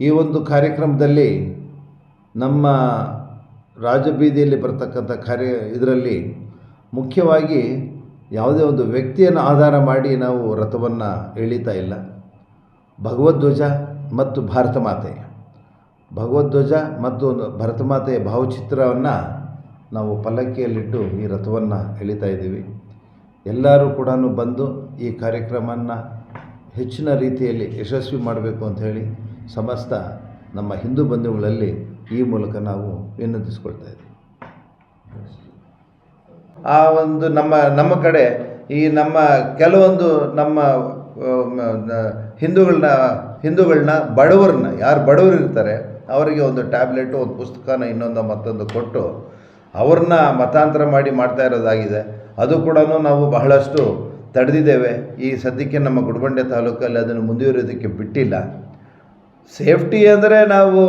ಈ ಒಂದು ಕಾರ್ಯಕ್ರಮದಲ್ಲಿ ನಮ್ಮ ರಾಜಬೀದಿಯಲ್ಲಿ ಬರತಕ್ಕಂಥ ಕಾರ್ಯ ಇದರಲ್ಲಿ ಮುಖ್ಯವಾಗಿ ಯಾವುದೇ ಒಂದು ವ್ಯಕ್ತಿಯನ್ನು ಆಧಾರ ಮಾಡಿ ನಾವು ರಥವನ್ನು ಎಳೀತಾ ಇಲ್ಲ. ಭಗವದ್ಧ್ವಜ ಮತ್ತು ಭಾರತ ಮಾತೆ. ಭಗವದ್ಧ್ವಜ ಮತ್ತು ಭರತ ಮಾತೆಯ ಭಾವಚಿತ್ರವನ್ನು ನಾವು ಪಲ್ಲಕ್ಕಿಯಲ್ಲಿಟ್ಟು ಈ ರಥವನ್ನು ಎಳಿತಾ ಇದ್ದೀವಿ. ಎಲ್ಲರೂ ಕೂಡ ಬಂದು ಈ ಕಾರ್ಯಕ್ರಮವನ್ನು ಹೆಚ್ಚಿನ ರೀತಿಯಲ್ಲಿ ಯಶಸ್ವಿ ಮಾಡಬೇಕು ಅಂತ ಹೇಳಿ ಸಮಸ್ತ ನಮ್ಮ ಹಿಂದೂ ಬಂಧುಗಳಲ್ಲಿ ಈ ಮೂಲಕ ನಾವು ವಿನಂತಿಸ್ಕೊಳ್ತಾ ಇದ್ದೀವಿ. ಆ ಒಂದು ನಮ್ಮ ನಮ್ಮ ಕಡೆ ಈ ನಮ್ಮ ಕೆಲವೊಂದು ನಮ್ಮ ಹಿಂದೂಗಳನ್ನ ಹಿಂದೂಗಳನ್ನ ಬಡವರನ್ನ, ಯಾರು ಬಡವರು ಇರ್ತಾರೆ, ಅವರಿಗೆ ಒಂದು ಟ್ಯಾಬ್ಲೆಟು, ಒಂದು ಪುಸ್ತಕನ ಇನ್ನೊಂದು ಮತ್ತೊಂದು ಕೊಟ್ಟು ಅವ್ರನ್ನ ಮತಾಂತರ ಮಾಡಿ ಮಾಡ್ತಾ ಇರೋದಾಗಿದೆ. ಅದು ಕೂಡ ನಾವು ಬಹಳಷ್ಟು ತಡೆದಿದ್ದೇವೆ. ಈ ಸದ್ಯಕ್ಕೆ ನಮ್ಮ ಗುಡ್ಬಂಡೆ ತಾಲೂಕಲ್ಲಿ ಅದನ್ನು ಮುಂದುವರಿಯೋದಕ್ಕೆ ಬಿಟ್ಟಿಲ್ಲ. ಸೇಫ್ಟಿ ಅಂದರೆ ನಾವು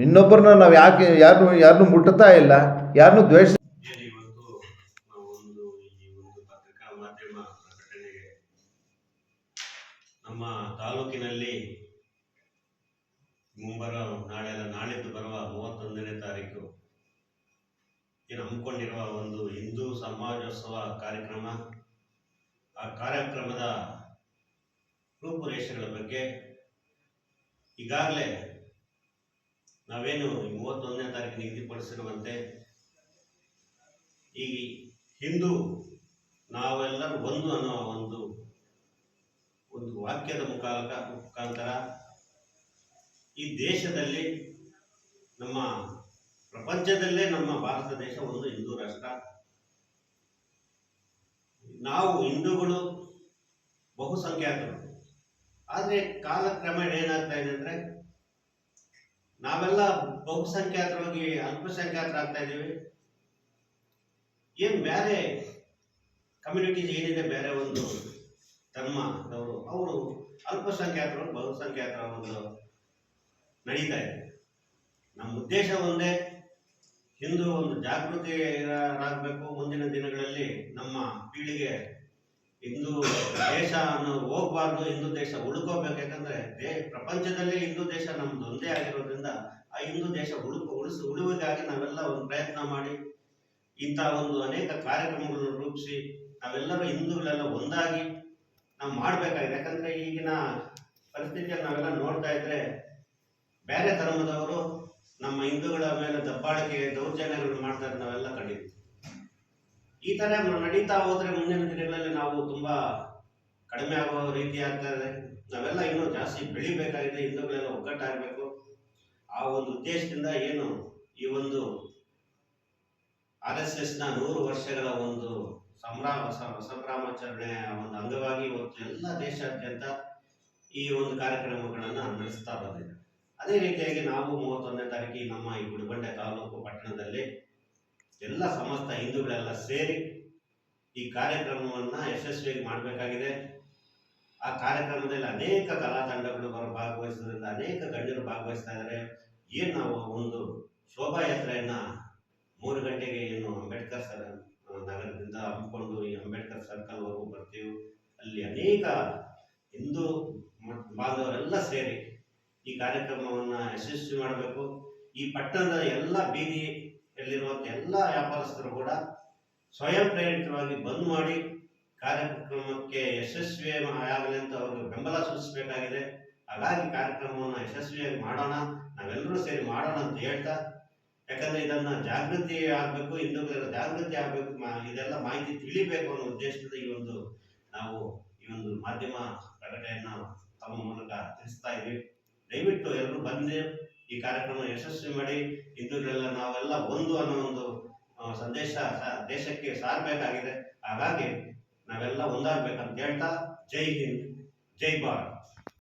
ಇನ್ನೊಬ್ಬರನ್ನ ನಾವು ಯಾಕೆ ಯಾರು ಯಾರನ್ನೂ ಮುಟ್ಟುತ್ತಾ ಇಲ್ಲ ಯಾರನ್ನು ದ್ವೇಷ ನಮ್ಮ ತಾಲೂಕಿನಲ್ಲಿ ಮುಂಬರ ನಾಳೆ ನಾಳಿದ್ದು ಬರುವ ಮೂವತ್ತೊಂದನೇ ತಾರೀಕು ಏನು ಹಮ್ಮಿಕೊಂಡಿರುವ ಒಂದು ಹಿಂದೂ ಸಮಾಜೋತ್ಸವ ಕಾರ್ಯಕ್ರಮ. ಆ ಕಾರ್ಯಕ್ರಮದ ರೂಪುರೇಷೆಗಳ ಬಗ್ಗೆ ಈಗಾಗಲೇ ನಾವೇನು ಮೂವತ್ತೊಂದನೇ ತಾರೀಕು ನಿಗದಿಪಡಿಸಿರುವಂತೆ ಈ ಹಿಂದೂ ನಾವೆಲ್ಲರೂ ಒಂದು ಅನ್ನುವ ಒಂದು ಒಂದು ವಾಕ್ಯದ ಮುಖಾಂತರ ಮುಖಾಂತರ ಈ ದೇಶದಲ್ಲಿ ನಮ್ಮ ಪ್ರಪಂಚದಲ್ಲೇ ನಮ್ಮ ಭಾರತ ದೇಶ ಒಂದು ಹಿಂದೂ ರಾಷ್ಟ್ರ. ನಾವು ಹಿಂದೂಗಳು ಬಹುಸಂಖ್ಯಾತರು. ಆದರೆ ಕಾಲಕ್ರಮೇಣ ಏನಾಗ್ತಾ ಇದೆ ಅಂದರೆ ನಾವೆಲ್ಲ ಬಹುಸಂಖ್ಯಾತರಾಗಿ ಅಲ್ಪಸಂಖ್ಯಾತರಾಗ್ತಾ ಇದ್ದೀವಿ. ಏನು ಬೇರೆ ಕಮ್ಯುನಿಟೀಸ್ ಏನಿದೆ ಬೇರೆ ಒಂದು ಧರ್ಮ ಅವರು ಅವರು ಅಲ್ಪಸಂಖ್ಯಾತರು, ಬಹುಸಂಖ್ಯಾತರ ಒಂದು ನಡೀತಾ ಇದೆ. ನಮ್ಮ ಉದ್ದೇಶ ಒಂದೇ, ಹಿಂದೂ ಒಂದು ಜಾಗೃತಿರಾಗಬೇಕು ಮುಂದಿನ ದಿನಗಳಲ್ಲಿ ನಮ್ಮ ಪೀಳಿಗೆ ದೇಶ ಅನ್ನೋದು ಹೋಗ್ಬಾರ್ದು ಹಿಂದೂ ದೇಶ ಉಳ್ಕೋಬೇಕು. ಯಾಕಂದ್ರೆ ದೇ, ಪ್ರಪಂಚದಲ್ಲಿ ಹಿಂದೂ ದೇಶ ನಮ್ದು ಒಂದೇ ಆಗಿರೋದ್ರಿಂದ ಆ ಹಿಂದೂ ದೇಶ ಉಳುಕು, ಉಳಿಸಿ, ಉಳುವಿಗಾಗಿ ನಾವೆಲ್ಲ ಒಂದು ಪ್ರಯತ್ನ ಮಾಡಿ ಇಂಥ ಒಂದು ಅನೇಕ ಕಾರ್ಯಕ್ರಮಗಳನ್ನು ರೂಪಿಸಿ ನಾವೆಲ್ಲರೂ ಹಿಂದೂಗಳೆಲ್ಲ ಒಂದಾಗಿ ನಾವು ಮಾಡಬೇಕಾಗಿದೆ. ಯಾಕಂದ್ರೆ ಈಗಿನ ಪರಿಸ್ಥಿತಿಯನ್ನು ನಾವೆಲ್ಲ ನೋಡ್ತಾ ಇದ್ರೆ ಬೇರೆ ಧರ್ಮದವರು ನಮ್ಮ ಹಿಂದೂಗಳ ಮೇಲೆ ದಬ್ಬಾಳಿಕೆ ದೌರ್ಜನ್ಯಗಳು ಮಾಡ್ತಾ ನಾವೆಲ್ಲ ಕಂಡಿದ್ದೀವಿ. ಈ ತರ ನಡೀತಾ ಹೋದ್ರೆ ಮುಂದಿನ ದಿನಗಳಲ್ಲಿ ನಾವು ತುಂಬಾ ಕಡಿಮೆ ಆಗೋ ರೀತಿ ಆಗ್ತಾ ಇದೆ. ನಾವೆಲ್ಲ ಇನ್ನೂ ಜಾಸ್ತಿ ಬೆಳಿಬೇಕಾಗಿದೆ, ಹಿಂದೂಗಳೆಲ್ಲ ಒಗ್ಗಟ್ಟಾಗಬೇಕು. ಆ ಒಂದು ಉದ್ದೇಶದಿಂದ ಏನು ಈ ಒಂದು ಆರ್ ಎಸ್ ಎಸ್ನ ನೂರು ವರ್ಷಗಳ ಒಂದು ಸಂಭ್ರಮ ಸ- ಸಂಭ್ರಮಾಚರಣೆಯ ಒಂದು ಅಂಗವಾಗಿ ಇವತ್ತು ಎಲ್ಲ ದೇಶಾದ್ಯಂತ ಈ ಒಂದು ಕಾರ್ಯಕ್ರಮಗಳನ್ನು ನಡೆಸ್ತಾ ಬಂದಿದೆ. ಅದೇ ರೀತಿಯಾಗಿ ನಾವು ಮೂವತ್ತೊಂದನೇ ತಾರೀಕಿಗೆ ನಮ್ಮ ಈ ಗುಡಿಬಂಡೆ ತಾಲೂಕು ಪಟ್ಟಣದಲ್ಲಿ ಎಲ್ಲ ಸಮಸ್ತ ಹಿಂದೂಗಳೆಲ್ಲ ಸೇರಿ ಈ ಕಾರ್ಯಕ್ರಮವನ್ನ ಯಶಸ್ವಿಯಾಗಿ ಮಾಡಬೇಕಾಗಿದೆ. ಆ ಕಾರ್ಯಕ್ರಮದಲ್ಲಿ ಅನೇಕ ಕಲಾ ತಂಡಗಳು ಬರ ಭಾಗವಹಿಸೋದ್ರಿಂದ ಅನೇಕ ಗಣ್ಯರು ಭಾಗವಹಿಸ್ತಾ ಇದ್ದಾರೆ ಏನು ನಾವು ಒಂದು ಶೋಭಾಯಾತ್ರೆಯನ್ನ ಮೂರು ಗಂಟೆಗೆ ಏನು ಅಂಬೇಡ್ಕರ್ ಸರ್ ನಗರದಿಂದ ಹಮ್ಮಿಕೊಂಡು ಈ ಅಂಬೇಡ್ಕರ್ ಸರ್ಕಲ್ ವರೆಗೂ ಬರ್ತೀವಿ. ಅಲ್ಲಿ ಅನೇಕ ಹಿಂದೂ ಬಾಂಧವರೆಲ್ಲ ಸೇರಿ ಈ ಕಾರ್ಯಕ್ರಮವನ್ನ ಯಶಸ್ವಿ ಮಾಡಬೇಕು. ಈ ಪಟ್ಟಣದ ಎಲ್ಲ ಬೀದಿಯಲ್ಲಿರುವಂಥ ಎಲ್ಲ ವ್ಯಾಪಾರಸ್ಥರು ಕೂಡ ಸ್ವಯಂ ಪ್ರೇರಿತವಾಗಿ ಬಂದ್ ಮಾಡಿ ಕಾರ್ಯಕ್ರಮಕ್ಕೆ ಯಶಸ್ವಿ ಆಗಲಿ ಅಂತ ಅವ್ರಿಗೆ ಬೆಂಬಲ ಸೂಚಿಸಬೇಕಾಗಿದೆ. ಹಾಗಾಗಿ ಕಾರ್ಯಕ್ರಮವನ್ನು ಯಶಸ್ವಿಯಾಗಿ ಮಾಡೋಣ, ನಾವೆಲ್ಲರೂ ಸೇರಿ ಮಾಡೋಣ ಅಂತ ಹೇಳ್ತಾ, ಯಾಕಂದ್ರೆ ಇದನ್ನ ಜಾಗೃತಿ ಆಗ್ಬೇಕು ಹಿಂದೂಗಳ ಜಾಗೃತಿ ಆಗ್ಬೇಕು ಇದೆಲ್ಲ ಮಾಹಿತಿ ತಿಳಿಬೇಕು ಅನ್ನೋ ಉದ್ದೇಶದಿಂದ ಈ ಒಂದು ನಾವು ಈ ಒಂದು ಮಾಧ್ಯಮ ಪ್ರಕಟಣೆಯನ್ನ ತಮ್ಮ ಮೂಲಕ ತಿಳಿಸ್ತಾ ಇದ್ದೀವಿ ದಯವಿಟ್ಟು ಎಲ್ಲರೂ ಬಂದು ಈ ಕಾರ್ಯಕ್ರಮ ಯಶಸ್ವಿ ಮಾಡಿ, ಹಿಂದೂಗಳೆಲ್ಲ ನಾವೆಲ್ಲ ಒಂದು ಅನ್ನೋ ಒಂದು ಸಂದೇಶ ದೇಶಕ್ಕೆ ಸಾರಬೇಕಾಗಿದೆ. ಹಾಗಾಗಿ ನಾವೆಲ್ಲ ಒಂದಾಗ್ಬೇಕಂತ ಹೇಳ್ತಾ ಜೈ ಹಿಂದ್ ಜೈ ಭಾರತ್.